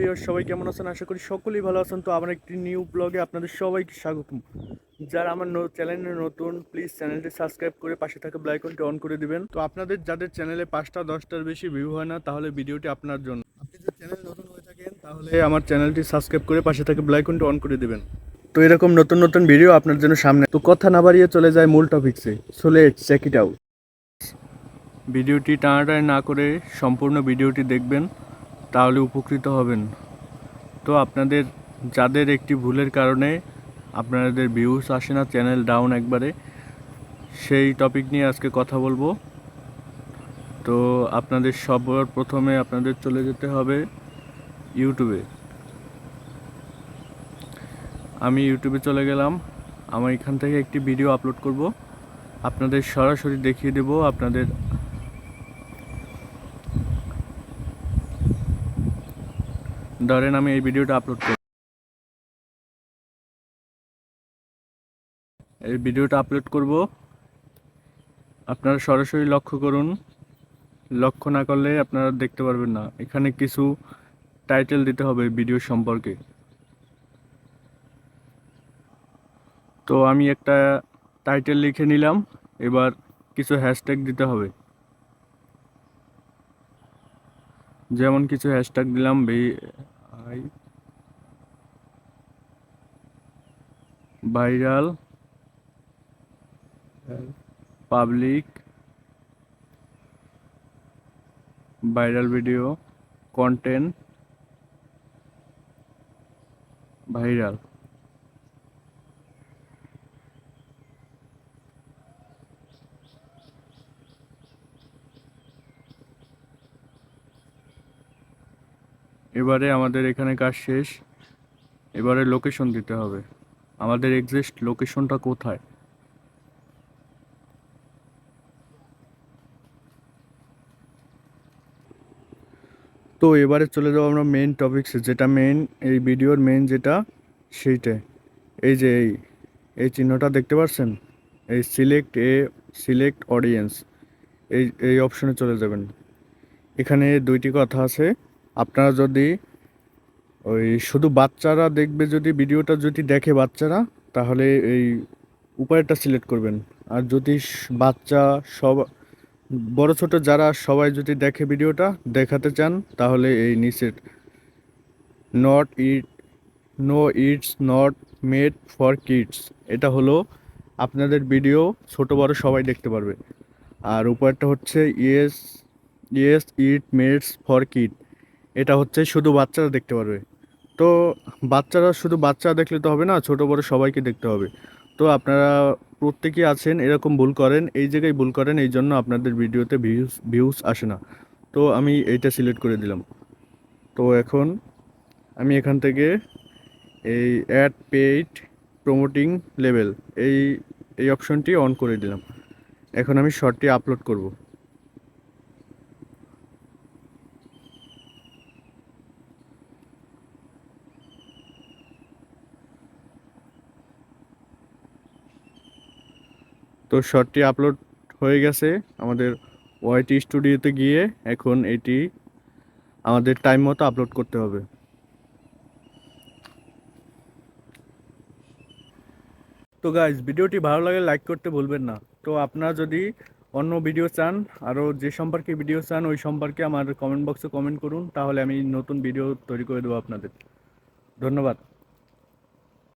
প্রিয় সবাই কেমন আছেন? আশা করি সকলেই ভালো আছেন। তো আমার একটি নিউ ব্লগে আপনাদের সবাইকে স্বাগতম। যারা আমার চ্যানেলে নতুন প্লিজ চ্যানেলটি সাবস্ক্রাইব করে পাশে থাকা ব্লাইকনটি অন করে দিবেন। তো আপনাদের যাদের চ্যানেলে পাঁচটা, দশটার বেশি ভিউ হয় না, তাহলে ভিডিওটি আপনার জন্য। আপনি যদি চ্যানেল নতুন হয়ে থাকেন, তাহলে আমার চ্যানেলটি সাবস্ক্রাইব করে পাশে থাকা ব্লাইকনটি অন করে দিবেন। তো এরকম নতুন নতুন ভিডিও আপনার জন্য সামনে। তো কথা না বাড়িয়ে চলে যায় মূল টপিকসে চলে চেক ইট আউট ভিডিওটি টানাটানি না করে সম্পূর্ণ ভিডিওটি দেখবেন। তাহলে উপকৃত হবেন। তো আপনাদের, যাদের একটি ভুলের কারণে আপনাদের ভিউজ আসে না চ্যানেল ডাউন একবারে, সেই টপিক নিয়ে আজকে কথা বলব। তো আপনাদের সবার প্রথমে আপনাদের চলে যেতে হবে ইউটিউবে আমি ইউটিউবে চলে গেলাম। আমার এখান থেকে একটি ভিডিও আপলোড করব। আপনাদের সরাসরি দেখিয়ে দেব আপনাদের ধরেন আমি এই ভিডিওটা আপলোড করি। এই ভিডিওটা আপলোড করব। আপনারা সরাসরি লক্ষ্য করুন। লক্ষ্য না করলে আপনারা দেখতে পারবেন না। এখানে কিছু টাইটেল দিতে হবে ভিডিও সম্পর্কে। তো আমি একটা টাইটেল লিখে নিলাম। এবার কিছু হ্যাশট্যাগ দিতে হবে। যেমন কিছু হ্যাশট্যাগ দিলাম V I viral public. Viral video. Content. Viral. এবারে আমাদের এখানে কাজ শেষ। এবারে লোকেশন দিতে হবে। আমাদের এক্সাক্ট লোকেশনটা কোথায়? তো এবারে চলে যাব আমরা মেন টপিকসে যেটা মেন এই ভিডিওর মেন যেটা, সেইটাই। এই যে এই এই চিহ্নটা দেখতে পাচ্ছেন? এই সিলেক্ট এ সিলেক্ট অডিয়েন্স এই এই অপশনে চলে যাবেন। এখানে দুইটি কথা আছে। আপনারা যদি ওই শুধু বাচ্চারা দেখবে যদি, ভিডিওটা যদি দেখে বাচ্চারা, তাহলে এই উপায়টা সিলেক্ট করবেন। আর যদি বাচ্চা সব, বড় ছোট যারা সবাই যদি দেখে ভিডিওটা, দেখাতে চান, তাহলে এই নিচের not it no it's not made for kids এটা হলো আপনাদের ভিডিও, ছোট বড় সবাই দেখতে পারবে। আর উপায়টা হচ্ছে yes yes it mades for kid এটা হচ্ছে শুধু বাচ্চারা দেখতে পারবে। তো বাচ্চারা শুধু বাচ্চা দেখলে তো হবে না, ছোট বড় সবাইকে দেখতে হবে। তো আপনারা প্রত্যেকেই আছেন, এরকম ভুল করেন, এই জায়গায় ভুল করেন, এই জন্য আপনাদের ভিডিওতে ভিউজ ভিউজ আসে না। তো আমি এইটা সিলেক্ট করে দিলাম। তো এখন আমি এখান থেকে এই অ্যাড পেইড প্রমোটিং লেভেল এই এই অপশনটি অন করে দিলাম। এখন আমি শর্টটি আপলোড করব। তো শর্টটি আপলোড হয়ে গেছে আমাদের ওয়াইটি স্টুডিওতে গিয়ে এখন এটি আমাদের টাইম মতো আপলোড করতে হবে। তো গাইজ ভিডিওটি ভালো লাগে লাইক করতে ভুলবেন না। তো আপনারা যদি অন্য ভিডিও চান আরও যে সম্পর্কে ভিডিও চান, ওই সম্পর্কে আমার কমেন্ট বক্সে কমেন্ট করুন, তাহলে আমি নতুন ভিডিও তৈরি করে দেবো আপনাদের। ধন্যবাদ।